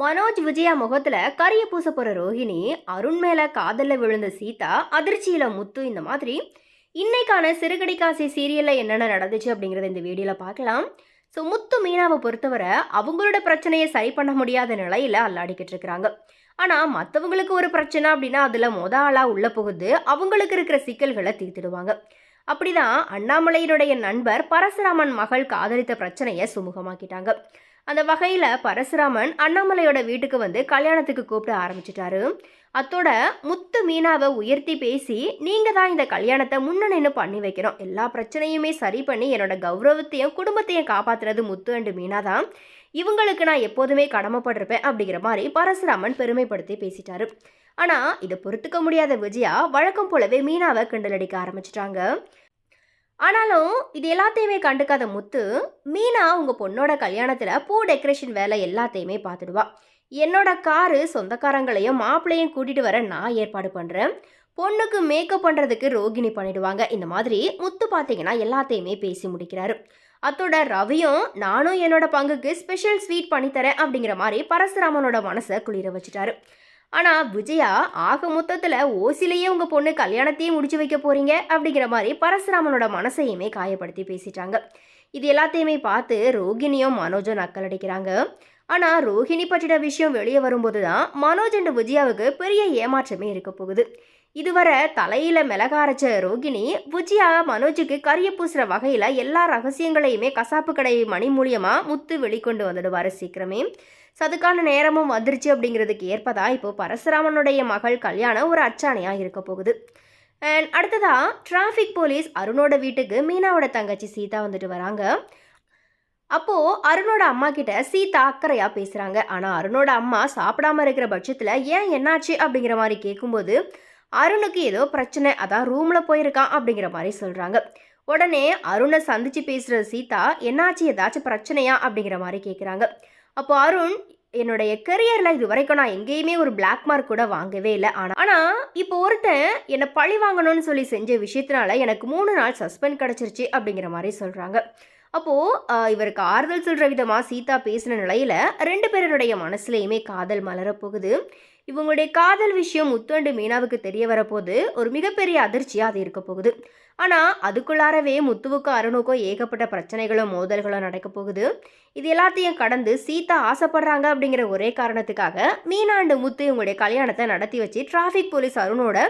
மனோஜ் விஜயா முகத்துல கரிய பூச போற ரோஹிணி அருண் மேல காதல்ல விழுந்த சீதா அதிர்ச்சியில முத்து இந்த மாதிரி இன்னைக்கான சிறுகடி காசி சீரியல்ல என்னென்ன நடந்துச்சு? அப்படிங்கறத இந்த வீடியோல பார்க்கலாம். ஸோ முத்து மீனாவை பொறுத்தவரை அவங்களோட பிரச்சனையை சரி பண்ண முடியாத நிலையில அல்லாடிக்கிட்டு இருக்கிறாங்க. ஆனா மற்றவங்களுக்கு ஒரு பிரச்சனை அப்படின்னா அதுல மொத ஆளா உள்ள புகுந்து அவங்களுக்கு இருக்கிற சிக்கல்களை தீர்த்திடுவாங்க. அப்படிதான் அண்ணாமலையினுடைய நண்பர் பரசுராமன் மகள் காதலித்த பிரச்சனையை சுமூகமாக்கிட்டாங்க. அந்த வகையில் பரசுராமன் அண்ணாமலையோட வீட்டுக்கு வந்து கல்யாணத்துக்கு கூப்பிட ஆரம்பிச்சிட்டாரு. அத்தோட முத்து மீனாவை உயர்த்தி பேசி நீங்கள் தான் இந்த கல்யாணத்தை முன்னணின்னு பண்ணி வைக்கிறோம் எல்லா பிரச்சனையுமே சரி பண்ணி என்னோட கௌரவத்தையும் குடும்பத்தையும் காப்பாத்துறது முத்து அண்டு மீனா தான். இவங்களுக்கு நான் எப்போதுமே கடமைப்பட்டிருப்பேன் அப்படிங்கிற மாதிரி பரசுராமன் பெருமைப்படுத்தி பேசிட்டாரு. ஆனால் இதை பொறுத்துக்க முடியாத விஜயா வழக்கம் போலவே மீனாவை கிண்டலடிக்க ஆரம்பிச்சிட்டாங்க. ஆனாலும் இது எல்லாத்தையுமே கண்டுக்காத முத்து மீனா உங்க பொண்ணோட கல்யாணத்துல பூ டெக்கரேஷன் வேலை எல்லாத்தையுமே பார்த்துடுவா. என்னோட காரு சொந்தக்காரங்களையும் மாப்பிள்ளையும் கூட்டிட்டு வர நான் ஏற்பாடு பண்றேன். பொண்ணுக்கு மேக்கப் பண்ணுறதுக்கு ரோகிணி பண்ணிடுவாங்க. இந்த மாதிரி முத்து பார்த்தீங்கன்னா எல்லாத்தையுமே பேசி முடிக்கிறாரு. அத்தோட ரவியும் நானும் என்னோட பங்குக்கு ஸ்பெஷல் ஸ்வீட் பண்ணித்தரேன் அப்படிங்கிற மாதிரி பரசுராமனோட மனசை குளிர வச்சுட்டாரு. ஆனால் விஜயா ஆக மொத்தத்தில் ஓசிலேயே உங்கள் பொண்ணு கல்யாணத்தையும் முடிச்சு வைக்க போகிறீங்க அப்படிங்கிற மாதிரி பரசுராமனோட மனசையுமே காயப்படுத்தி பேசிட்டாங்க. இது எல்லாத்தையுமே பார்த்து ரோகிணியும் மனோஜும் நக்கல் அடிக்கிறாங்க ஆனால் ரோஹிணி பற்றின விஷயம் வெளியே வரும்போது தான் மனோஜ் அண்ட் விஜயாவுக்கு பெரிய ஏமாற்றமே இருக்க போகுது. இதுவரை தலையில மிளகாரச்ச ரோகிணி விஜயா மனோஜுக்கு கரிய பூசுகிற வகையில் எல்லா ரகசியங்களையுமே கசாப்பு கடை மணி மூலியமாக முத்து வெளிக்கொண்டு வந்துடுவார் சீக்கிரமே. சதுக்கான அதுக்கான நேரமும் வந்துருச்சு அப்படிங்கிறதுக்கு ஏற்பதா இப்போ பரசுராமனுடைய மகள் கல்யாணம் ஒரு அச்சாணையாக இருக்க போகுது. அண்ட் அடுத்ததாக டிராஃபிக் போலீஸ் அருணோட வீட்டுக்கு மீனாவோட தங்கச்சி சீதா வந்துட்டு வராங்க. அப்போது அருணோட அம்மா கிட்ட சீதா அக்கறையாக பேசுகிறாங்க ஆனால் அருணோட அம்மா சாப்பிடாம இருக்கிற பட்சத்தில் ஏன் என்னாச்சு அப்படிங்கிற மாதிரி கேட்கும்போது அருணுக்கு ஏதோ பிரச்சனை அதான் ரூமில் போயிருக்கான் அப்படிங்கிற மாதிரி சொல்கிறாங்க உடனே அருணை சந்திச்சு பேசுகிற சீதா என்னாச்சு? ஏதாச்சும் பிரச்சனையா? அப்படிங்கிற மாதிரி கேட்குறாங்க அப்போ அருண் என்னுடைய கெரியரில் இது வரைக்கும் நான் எங்கேயுமே ஒரு பிளாக் மார்க் கூட வாங்கவே இல்லை. ஆனால் ஆனால் இப்போ ஒருத்தன் என்னை பழி வாங்கணும்னு சொல்லி செஞ்ச விஷயத்தினால எனக்கு மூணு நாள் சஸ்பெண்ட் கிடச்சிருச்சு அப்படிங்கிற மாதிரி சொல்கிறாங்க அப்போது இவருக்கு ஆறுதல் சொல்கிற விதமாக சீதா பேசின நிலையில் ரெண்டு பேருடைய மனசுலையுமே காதல் மலரப்போகுது இவங்களுடைய காதல் விஷயம் முத்துண்டு மீனாவுக்கு தெரிய வரப்போது ஒரு மிகப்பெரிய அதிர்ச்சியாக அது இருக்க போகுது. ஆனால் அதுக்குள்ளாரவே முத்துவுக்கும் அருணுக்கும் ஏகப்பட்ட பிரச்சனைகளும் மோதல்களும் நடக்க போகுது. இது எல்லாத்தையும் கடந்து சீதா ஆசைப்படுறாங்க அப்படிங்கிற ஒரே காரணத்துக்காக மீனாண்டு முத்து இவங்களுடைய கல்யாணத்தை நடத்தி வச்சு டிராஃபிக் போலீஸ் அருணோட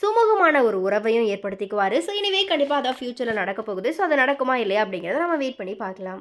சுமூகமான ஒரு உறவையும் ஏற்படுத்திக்குவார். ஸோ இனிவே கண்டிப்பாக அதான் ஃப்யூச்சரில் நடக்க போகுது. ஸோ அது நடக்குமா இல்லையா அப்படிங்கிறத நம்ம வெயிட் பண்ணி பார்க்கலாம்.